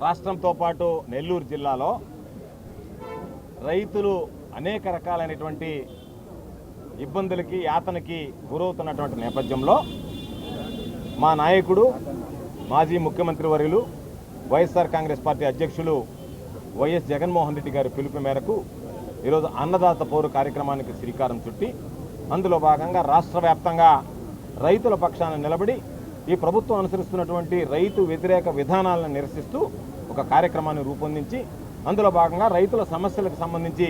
రాష్ట్రంతో పాటు నెల్లూరు జిల్లాలో రైతులు అనేక రకాలైనటువంటి ఇబ్బందులకి యాతనకి గురవుతున్నటువంటి నేపథ్యంలో మా నాయకుడు మాజీ ముఖ్యమంత్రి వర్యులు వైఎస్ఆర్ కాంగ్రెస్ పార్టీ అధ్యక్షులు వైఎస్ జగన్మోహన్ రెడ్డి గారి పిలుపు మేరకు ఈరోజు అన్నదాత పౌరు కార్యక్రమానికి శ్రీకారం చుట్టి అందులో భాగంగా రాష్ట్ర వ్యాప్తంగా రైతుల పక్షాన నిలబడి ఈ ప్రభుత్వం అనుసరిస్తున్నటువంటి రైతు వ్యతిరేక విధానాలను నిరసిస్తూ ఒక కార్యక్రమాన్ని రూపొందించి అందులో భాగంగా రైతుల సమస్యలకు సంబంధించి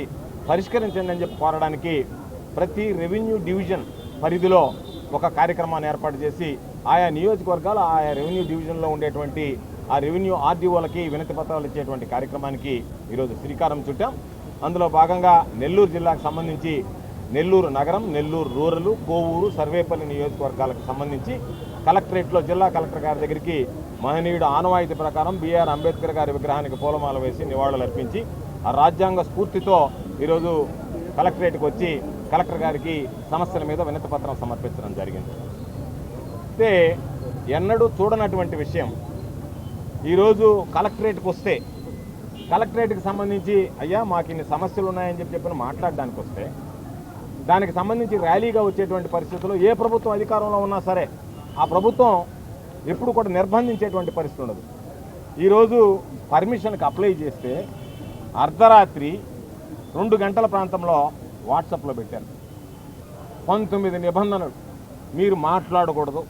పరిష్కరించండి అని చెప్పి కోరడానికి ప్రతి రెవెన్యూ డివిజన్ పరిధిలో ఒక కార్యక్రమాన్ని ఏర్పాటు చేసి ఆయా నియోజకవర్గాలు ఆయా రెవెన్యూ డివిజన్లో ఉండేటువంటి ఆ రెవెన్యూ ఆర్డీఓలకి వినతి పత్రాలు ఇచ్చేటువంటి కార్యక్రమానికి ఈరోజు శ్రీకారం చుట్టాం. అందులో భాగంగా నెల్లూరు జిల్లాకు సంబంధించి నెల్లూరు నగరం నెల్లూరు రూరల్ కోవూరు సర్వేపల్లి నియోజకవర్గాలకు సంబంధించి కలెక్టరేట్లో జిల్లా కలెక్టర్ గారి దగ్గరికి మహనీయుడు ఆనవాయితీ ప్రకారం బీఆర్ అంబేద్కర్ గారి విగ్రహానికి పూలమాల వేసి నివాళులు అర్పించి ఆ రాజ్యాంగ స్ఫూర్తితో ఈరోజు కలెక్టరేట్కి వచ్చి కలెక్టర్ గారికి సమస్యల మీద వినతి పత్రం సమర్పించడం జరిగింది. అయితే ఎన్నడూ చూడనటువంటి విషయం ఈరోజు కలెక్టరేట్కి వస్తే కలెక్టరేట్కి సంబంధించి అయ్యా మాకు ఇన్ని సమస్యలు ఉన్నాయని చెప్పి చెప్పిన మాట్లాడడానికి వస్తే దానికి సంబంధించి ర్యాలీగా వచ్చేటువంటి పరిస్థితుల్లో ఏ ప్రభుత్వం అధికారంలో ఉన్నా సరే ఆ ప్రభుత్వం ఎప్పుడు కూడా నిర్బంధించేటువంటి పరిస్థితి ఉండదు. ఈరోజు పర్మిషన్కి అప్లై చేస్తే అర్ధరాత్రి రెండు గంటల ప్రాంతంలో వాట్సాప్లో పెట్టారు. పంతొమ్మిది నిబంధనలు. మీరు మాట్లాడకూడదు.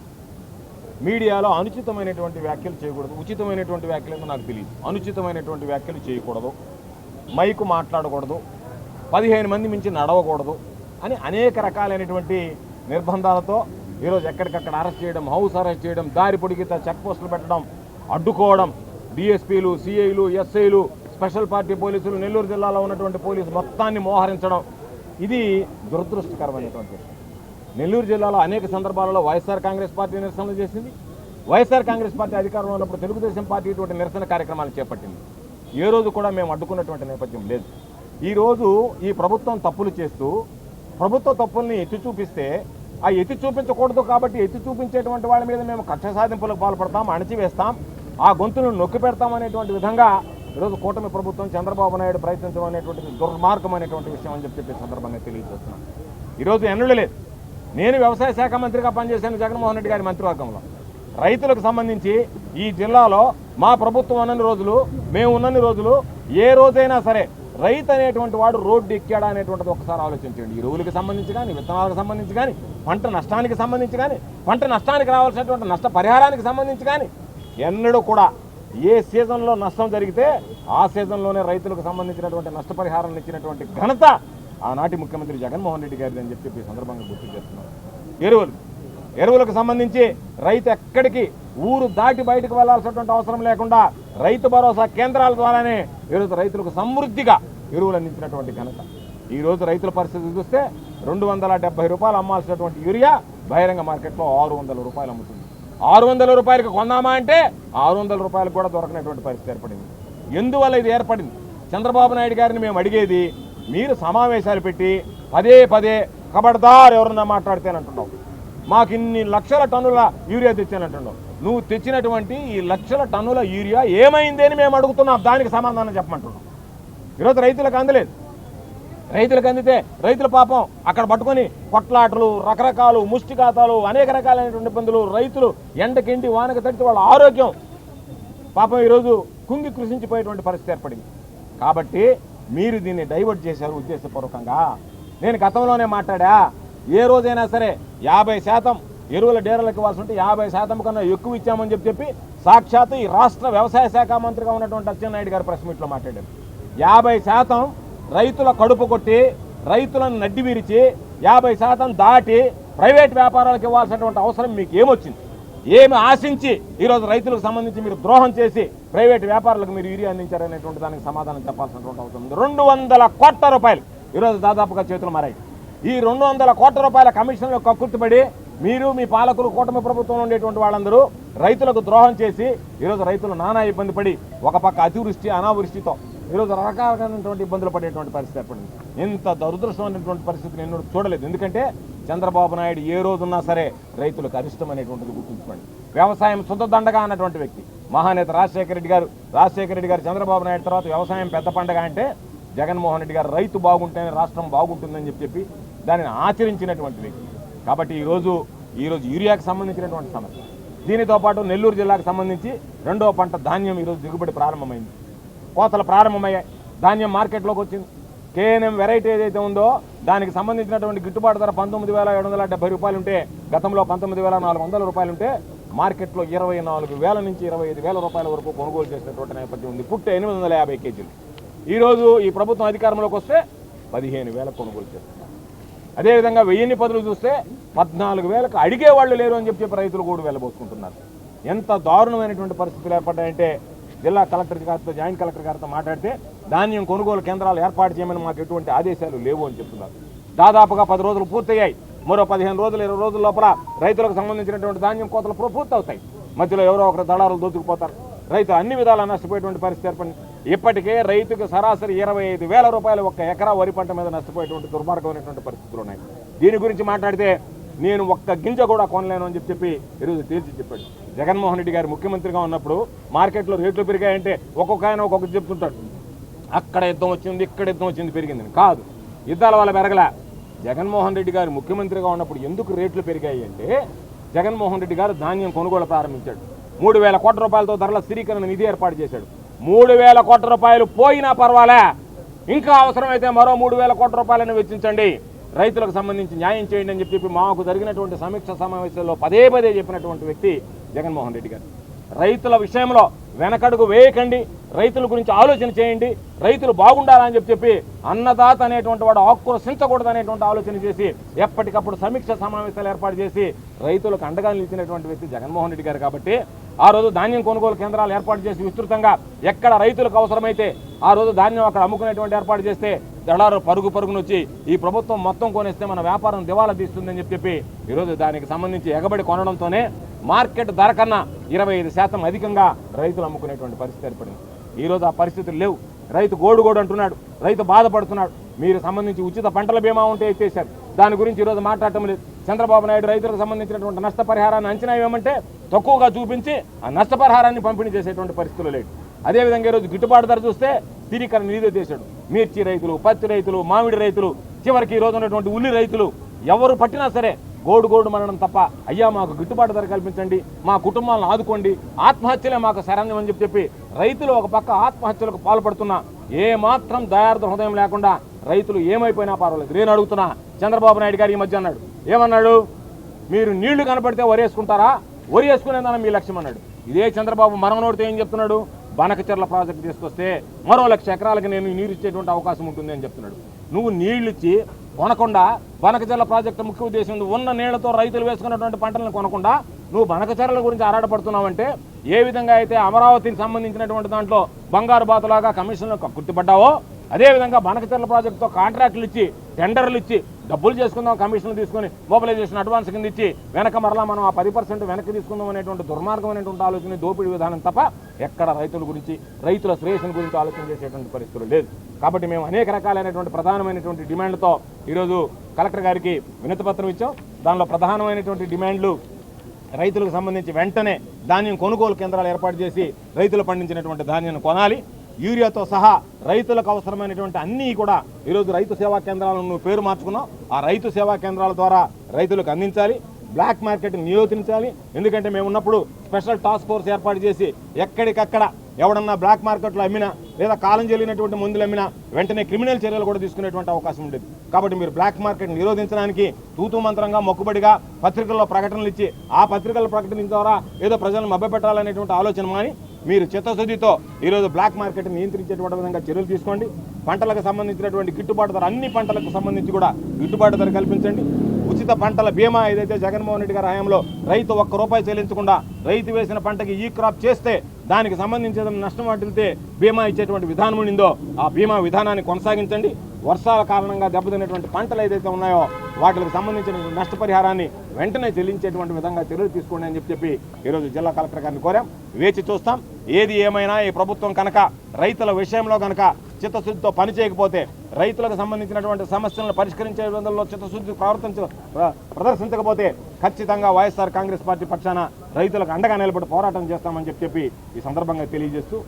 మీడియాలో అనుచితమైనటువంటి వ్యాఖ్యలు చేయకూడదు. ఉచితమైనటువంటి వ్యాఖ్యలు నాకు తెలియదు అనుచితమైనటువంటి వ్యాఖ్యలు చేయకూడదు. మైకు మాట్లాడకూడదు. పదిహేను మంది మించి నడవకూడదు. అని అనేక రకాలైనటువంటి నిర్బంధాలతో ఈరోజు ఎక్కడికక్కడ అరెస్ట్ చేయడం హౌస్ అరెస్ట్ చేయడం దారి పొడిగిత చెక్ పోస్టులు పెట్టడం అడ్డుకోవడం డిఎస్పీలు సిఐలు ఎస్ఐలు స్పెషల్ పార్టీ పోలీసులు నెల్లూరు జిల్లాలో ఉన్నటువంటి పోలీసు మొత్తాన్ని మోహరించడం ఇది దురదృష్టకరమైనటువంటి విషయం నెల్లూరు జిల్లాలో అనేక సందర్భాలలో వైఎస్ఆర్ కాంగ్రెస్ పార్టీ నిరసనలు చేసింది. వైఎస్ఆర్ కాంగ్రెస్ పార్టీ అధికారంలో ఉన్నప్పుడు తెలుగుదేశం పార్టీ ఇటువంటి నిరసన కార్యక్రమాలు చేపట్టింది. ఏ రోజు కూడా మేము అడ్డుకున్నటువంటి నేపథ్యం లేదు. ఈ రోజు ఈ ప్రభుత్వం తప్పులు చేస్తూ ప్రభుత్వ తప్పుల్ని ఎత్తి చూపిస్తే ఆ ఎత్తి చూపించకూడదు కాబట్టి ఎత్తి చూపించేటువంటి వాళ్ళ మీద మేము కక్ష సాధింపులకు పాల్పడతాం అణచివేస్తాం ఆ గొంతులను నొక్కి పెడతాం అనేటువంటి విధంగా ఈరోజు కూటమి ప్రభుత్వం చంద్రబాబు నాయుడు ప్రయత్నించడం అనేటువంటిది దుర్మార్గమైనటువంటి విషయం అని చెప్పి సందర్భంగా తెలియజేస్తున్నాం. ఈరోజు ఎన్నులు లేదు. నేను వ్యవసాయ శాఖ మంత్రిగా పనిచేశాను జగన్మోహన్ రెడ్డి గారి మంత్రివర్గంలో. రైతులకు సంబంధించి ఈ జిల్లాలో మా ప్రభుత్వం ఉన్నన్ని రోజులు మేము ఉన్నన్ని రోజులు ఏ రోజైనా సరే రైతు అనేటువంటి వాడు రోడ్డు ఎక్కాడా అనేటువంటిది ఒకసారి ఆలోచించండి. ఎరువులకు సంబంధించి కానీ విత్తనాలకు సంబంధించి కానీ పంట నష్టానికి సంబంధించి కానీ పంట నష్టానికి రావాల్సినటువంటి నష్ట పరిహారానికి సంబంధించి కానీ ఎన్నడూ కూడా ఏ సీజన్లో నష్టం జరిగితే ఆ సీజన్లోనే రైతులకు సంబంధించినటువంటి నష్టపరిహారం ఇచ్చినటువంటి ఘనత ఆనాటి ముఖ్యమంత్రి జగన్మోహన్ రెడ్డి గారిది అని చెప్పి ఈ సందర్భంగా గుర్తు చేస్తున్నాను ఎరువులు. ఎరువులకు సంబంధించి రైతు ఎక్కడికి ఊరు దాటి బయటకు వెళ్ళాల్సినటువంటి అవసరం లేకుండా రైతు భరోసా కేంద్రాల ద్వారానే ఈరోజు రైతులకు సమృద్ధిగా ఎరువులు అందించినటువంటి ఘనత ఈరోజు రైతుల పరిస్థితి చూస్తే రెండు వందల డెబ్బై రూపాయలు అమ్మాల్సినటువంటి యూరియా బహిరంగ మార్కెట్లో ఆరు వందల రూపాయలు అమ్ముతుంది. ఆరు వందల రూపాయలకు కొందామా అంటే ఆరు వందల రూపాయలకు కూడా దొరకనటువంటి పరిస్థితి ఏర్పడింది. ఎందువల్ల ఇది ఏర్పడింది? చంద్రబాబు నాయుడు గారిని మేము అడిగేది మీరు సమావేశాలు పెట్టి పదే పదే కబడ్దార్ ఎవరన్నా మాట్లాడితేనంటున్నావు మాకు ఇన్ని లక్షల టన్నుల యూరియా తెచ్చానంటున్నావు నువ్వు తెచ్చినటువంటి ఈ లక్షల టన్నుల యూరియా ఏమైంది అని మేము అడుగుతున్నాం. దానికి సమాధానం చెప్పమంటున్నాం ఈరోజు రైతులకు అందలేదు. రైతులకు అందితే రైతుల పాపం. అక్కడ పట్టుకొని కొట్లాటలు రకరకాలు ముష్టిఘాతాలు అనేక రకాలైనటువంటి ఇబ్బందులు రైతులు ఎండకింటి వానక తడితే వాళ్ళ ఆరోగ్యం. పాపం ఈరోజు కుంగి కృషించిపోయేటువంటి పరిస్థితి ఏర్పడింది. కాబట్టి మీరు దీన్ని డైవర్ట్ చేశారు ఉద్దేశపూర్వకంగా. నేను గతంలోనే మాట్లాడా ఏ రోజైనా సరే యాభై శాతం ఎరువుల డేరలకు ఇవ్వాల్సి ఉంటే యాభై శాతం కన్నా ఎక్కువ ఇచ్చామని చెప్పి చెప్పి సాక్షాత్ ఈ రాష్ట్ర వ్యవసాయ శాఖ మంత్రిగా ఉన్నటువంటి అచ్చెన్నాయుడు గారు ప్రెస్ మీట్లో మాట్లాడారు. యాభై శాతం రైతుల కడుపు కొట్టి రైతులను నడ్డి విరిచి యాభై శాతం దాటి ప్రైవేట్ వ్యాపారాలకు ఇవ్వాల్సినటువంటి అవసరం మీకు ఏమొచ్చింది ఏమి ఆశించి ఈరోజు రైతులకు సంబంధించి మీరు ద్రోహం చేసి ప్రైవేట్ వ్యాపారులకు మీరు యూరియా అందించారనేటువంటి దానికి సమాధానం చెప్పాల్సినటువంటి అవసరం ఉంది. రెండు వందల కోట్ల రూపాయలు ఈరోజు దాదాపుగా చేతులు మారాయి. ఈ రెండు వందల కోట్ల రూపాయల కమిషన్లో కక్కుర్తిపడి మీరు మీ పాలకులు కూటమి ప్రభుత్వంలో ఉండేటువంటి వాళ్ళందరూ రైతులకు ద్రోహం చేసి ఈరోజు రైతులు నానా ఇబ్బంది పడి ఒక పక్క అతివృష్టి అనావృష్టితో ఈరోజు రకరకాలైనటువంటి ఇబ్బందులు పడేటువంటి పరిస్థితి ఏర్పడింది ఇంత దురదృష్టమైనటువంటి పరిస్థితిని నేను చూడలేదు. ఎందుకంటే చంద్రబాబు నాయుడు ఏ రోజున్నా సరే రైతులకు అరిష్టమైనటువంటిది గుర్తుంచుకోండి. వ్యవసాయం సొంత దండగా అన్నటువంటి వ్యక్తి. మహానేత రాజశేఖర రెడ్డి గారు రాజశేఖర రెడ్డి గారు చంద్రబాబు నాయుడు తర్వాత వ్యవసాయం పెద్ద పండగ అంటే జగన్మోహన్ రెడ్డి గారు రైతు బాగుంటేనే రాష్ట్రం బాగుంటుందని చెప్పి చెప్పి దానిని ఆచరించినటువంటి వ్యక్తి. కాబట్టి ఈరోజు ఈరోజు యూరియాకు సంబంధించినటువంటి సమస్య. దీనితో పాటు నెల్లూరు జిల్లాకు సంబంధించి రెండవ పంట ధాన్యం ఈరోజు దిగుబడి ప్రారంభమైంది. కోతలు ప్రారంభమయ్యాయి. ధాన్యం మార్కెట్లోకి వచ్చింది. కేఎన్ఎం వెరైటీ ఏదైతే ఉందో దానికి సంబంధించినటువంటి గిట్టుబాటు ధర పంతొమ్మిది వేల ఏడు వందల డెబ్బై రూపాయలు ఉంటే గతంలో పంతొమ్మిది వేల నాలుగు వందల రూపాయలు ఉంటే మార్కెట్లో ఇరవై నాలుగు వేల నుంచి ఇరవై ఐదు వేల రూపాయల వరకు కొనుగోలు చేసినటువంటి నేపథ్యం ఉంది. పుట్ట ఎనిమిది వందల యాభై కేజీలు. ఈరోజు ఈ ప్రభుత్వం అధికారంలోకి వస్తే పదిహేను వేల కొనుగోలు చేస్తున్నారు. అదేవిధంగా వెయ్యిన్ని పదులు చూస్తే పద్నాలుగు వేలకు అడిగే వాళ్ళు లేరు అని చెప్పి చెప్పి రైతులు కూడా వెళ్ళబోసుకుంటున్నారు. ఎంత దారుణమైనటువంటి పరిస్థితులు ఏర్పడ్డాయంటే జిల్లా కలెక్టర్ గారితో జాయింట్ కలెక్టర్ గారితో మాట్లాడితే ధాన్యం కొనుగోలు కేంద్రాలు ఏర్పాటు చేయమని మాకు ఎటువంటి ఆదేశాలు లేవు అని చెప్తున్నారు. దాదాపుగా పది రోజులు పూర్తయ్యాయి. మరో పదిహేను రోజులు ఇరవై రోజుల లోపల రైతులకు సంబంధించినటువంటి ధాన్యం కోతలు పూర్తవుతాయి. మధ్యలో ఎవరో ఒకరు దళారులు దోచుకుపోతారు. రైతు అన్ని విధాలా నష్టపోయేటువంటి పరిస్థితి ఏర్పడింది. ఇప్పటికే రైతుకు సరాసరి ఇరవై ఐదు వేల రూపాయలు ఒక్క ఎకరా వరి పంట మీద నష్టపోయేటువంటి దుర్మార్గమైనటువంటి పరిస్థితులు ఉన్నాయి. దీని గురించి మాట్లాడితే నేను ఒక్క గింజ కూడా కొనలేను అని చెప్పి చెప్పి ఈరోజు తేల్చి చెప్పాడు. జగన్మోహన్ రెడ్డి గారు ముఖ్యమంత్రిగా ఉన్నప్పుడు మార్కెట్లో రేట్లు పెరిగాయంటే ఒక్కొక్క ఆయన ఒక్కొక్కటి చెప్తుంటాడు. అక్కడ యుద్ధం వచ్చింది ఇక్కడ యుద్ధం వచ్చింది పెరిగిందని. కాదు యుద్ధాల వల్ల పెరగలే. జగన్మోహన్ రెడ్డి గారు ముఖ్యమంత్రిగా ఉన్నప్పుడు ఎందుకు రేట్లు పెరిగాయి అంటే జగన్మోహన్ రెడ్డి గారు ధాన్యం కొనుగోలు ప్రారంభించాడు. మూడు వేల కోట్ల రూపాయలతో ధరల స్థిరీకరణ నిధి ఏర్పాటు చేశాడు. మూడు వేల కోట్ల రూపాయలు పోయినా పర్వాలే. ఇంకా అవసరమైతే మరో మూడు వేల కోట్ల రూపాయలను వెచ్చించండి. రైతులకు సంబంధించి న్యాయం చేయండి అని చెప్పి మాకు జరిగినటువంటి సమీక్ష సమావేశంలో పదే పదే చెప్పినటువంటి వ్యక్తి జగన్మోహన్ రెడ్డి గారు. రైతుల విషయంలో వెనకడుగు వేయకండి రైతుల గురించి ఆలోచన చేయండి రైతులు బాగుండాలని చెప్పి చెప్పి అన్నదాత అనేటువంటి వాడు ఆక్రోశించకూడదు అనేటువంటి ఆలోచన చేసి ఎప్పటికప్పుడు సమీక్ష సమావేశాలు ఏర్పాటు చేసి రైతులకు అండగా నిలిచినటువంటి వ్యక్తి జగన్మోహన్ రెడ్డి గారు కాబట్టి ఆ రోజు ధాన్యం కొనుగోలు కేంద్రాలు ఏర్పాటు చేసి విస్తృతంగా ఎక్కడ రైతులకు అవసరమైతే ఆ రోజు ధాన్యం అక్కడ అమ్ముకునేటువంటి ఏర్పాటు చేస్తే దళారు పరుగు పరుగునొచ్చి ఈ ప్రభుత్వం మొత్తం కొనేస్తే మన వ్యాపారం దివాలా తీస్తుందని చెప్పి చెప్పి ఈరోజు దానికి సంబంధించి ఎగబడి కొనడంతోనే మార్కెట్ ధర కన్నా ఇరవై ఐదు శాతం అధికంగా రైతులు అమ్ముకునేటువంటి పరిస్థితి ఏర్పడింది. ఈరోజు ఆ పరిస్థితులు లేవు. రైతు గోడు గోడు అంటున్నాడు. రైతు బాధపడుతున్నాడు. మీరు సంబంధించి ఉచిత పంటల బీమా ఉంటే ఎత్తేసారు దాని గురించి ఈరోజు మాట్లాడటం లేదు. చంద్రబాబు నాయుడు రైతులకు సంబంధించినటువంటి నష్టపరిహారాన్ని అంచనా ఏమంటే తక్కువగా చూపించి ఆ నష్టపరిహారాన్ని పంపిణీ చేసేటువంటి పరిస్థితులు లేవు. అదేవిధంగా ఈరోజు గిట్టుబాటు ధర చూస్తే స్థిరీకరణ నిధి చేశాడు మిర్చి రైతులు పత్తి రైతులు మామిడి రైతులు చివరికి ఈ రోజు ఉన్నటువంటి ఉల్లి రైతులు ఎవరు పట్టినా సరే గోడు గోడు మనడం తప్ప అయ్యా మాకు గిట్టుబాటు ధర కల్పించండి మా కుటుంబాలను ఆదుకోండి ఆత్మహత్యలే మాకు శరణ్యం అని చెప్పి చెప్పి రైతులు ఒక పక్క ఆత్మహత్యలకు పాల్పడుతున్నా ఏమాత్రం దయార్థ హృదయం లేకుండా రైతులు ఏమైపోయినా పర్వాలేదు. నేను అడుగుతున్నా చంద్రబాబు నాయుడు గారు ఈ మధ్య అన్నాడు ఏమన్నాడు? మీరు నీళ్ళు కనపడితే వరేసుకుంటారా? వరి మీ లక్ష్యం అన్నాడు. ఇదే చంద్రబాబు మరణోడితే ఏం చెప్తున్నాడు? బనకచెర్ల ప్రాజెక్టు తీసుకొస్తే మరో లక్ష ఎకరాలకి నేను నీరు ఇచ్చేటువంటి అవకాశం ఉంటుంది అని చెప్తున్నాడు. నువ్వు నీళ్ళు ఇచ్చి కొనకుండా బనకచర్ల ప్రాజెక్టు ముఖ్య ఉద్దేశం ఉన్న నీళ్ళతో రైతులు వేసుకున్నటువంటి పంటలను కొనకుండా నువ్వు బనకచర్ల గురించి ఆరాటపడుతున్నావంటే ఏ విధంగా అయితే అమరావతికి సంబంధించినటువంటి దాంట్లో బంగారు బాతులాగా కమిషన్లు గుర్తుపడ్డావో అదేవిధంగా బనకచర్ల ప్రాజెక్టుతో కాంట్రాక్టులు ఇచ్చి టెండర్లు ఇచ్చి డబ్బులు చేసుకుందాం కమిషన్లు తీసుకొని మొబిలైజేషన్ అడ్వాన్స్ కింద ఇచ్చి వెనక మరలా మనం ఆ పది పర్సెంట్ వెనక్కి తీసుకుందాం అనేటువంటి దుర్మార్గం అనేటువంటి ఆలోచన దోపిడీ విధానం తప్ప ఎక్కడ రైతుల గురించి రైతుల శ్రేయస్సుల గురించి ఆలోచన చేసేటువంటి పరిస్థితులు లేదు. కాబట్టి మేము అనేక రకాలైనటువంటి ప్రధానమైనటువంటి డిమాండ్లతో ఈరోజు కలెక్టర్ గారికి వినతిపత్రం ఇచ్చాం. దానిలో ప్రధానమైనటువంటి డిమాండ్లు రైతులకు సంబంధించి వెంటనే ధాన్యం కొనుగోలు కేంద్రాలు ఏర్పాటు చేసి రైతులు పండించినటువంటి ధాన్యాన్ని కొనాలి. యూరియాతో సహా రైతులకు అవసరమైనటువంటి అన్నీ కూడా ఈరోజు రైతు సేవా కేంద్రాలను నువ్వు పేరు మార్చుకున్నావు. ఆ రైతు సేవా కేంద్రాల ద్వారా రైతులకు అందించాలి. బ్లాక్ మార్కెట్ని నియోజించాలి ఎందుకంటే మేము ఉన్నప్పుడు స్పెషల్ టాస్క్ ఫోర్స్ ఏర్పాటు చేసి ఎక్కడికక్కడ ఎవడన్నా బ్లాక్ మార్కెట్లో అమ్మినా లేదా కాలం చెల్లినటువంటి మందులు అమ్మినా వెంటనే క్రిమినల్ చర్యలు కూడా తీసుకునేటువంటి అవకాశం ఉండేది. కాబట్టి మీరు బ్లాక్ మార్కెట్ నిరోధించడానికి తూతు మంత్రంగా మొక్కుబడిగా పత్రికల్లో ప్రకటనలు ఇచ్చి ఆ పత్రికల ప్రకటన ద్వారా ఏదో ప్రజలను మభ్యపెట్టాలనేటువంటి ఆలోచన మాని మీరు చిత్తశుద్ధితో ఈరోజు బ్లాక్ మార్కెట్ నియంత్రించేటువంటి విధంగా చర్యలు తీసుకోండి. పంటలకు సంబంధించినటువంటి గిట్టుబాటు ధర అన్ని పంటలకు సంబంధించి కూడా గిట్టుబాటు ధర కల్పించండి. ఉచిత పంటల బీమా ఏదైతే జగన్మోహన్ రెడ్డి గారి హయాంలో రైతు ఒక్క రూపాయి చెల్లించకుండా రైతు వేసిన పంటకి ఈ క్రాప్ చేస్తే దానికి సంబంధించిన నష్టం వాటిల్తే బీమా ఇచ్చేటువంటి విధానం ఉండిందో ఆ బీమా విధానాన్ని కొనసాగించండి. వర్షాల కారణంగా దెబ్బతిన్నటువంటి పంటలు ఏదైతే ఉన్నాయో వాటికి సంబంధించిన నష్టపరిహారాన్ని వెంటనే చెల్లించేటువంటి విధంగా చర్యలు తీసుకోండి అని చెప్పి చెప్పి ఈరోజు జిల్లా కలెక్టర్ గారిని కోరాం. వేచి చూస్తాం. ఏది ఏమైనా ఈ ప్రభుత్వం కనుక రైతుల విషయంలో కనుక చిత్తశుద్ధితో పని చేయకపోతే రైతులకు సంబంధించినటువంటి సమస్యలను పరిష్కరించే విధంలో చిత్తశుద్ధి ప్రవర్తించ ప్రదర్శించకపోతే ఖచ్చితంగా వైఎస్ఆర్ కాంగ్రెస్ పార్టీ పక్షాన రైతులకు అండగా నిలబడి పోరాటం చేస్తామని చెప్పి చెప్పి ఈ సందర్భంగా తెలియజేస్తూ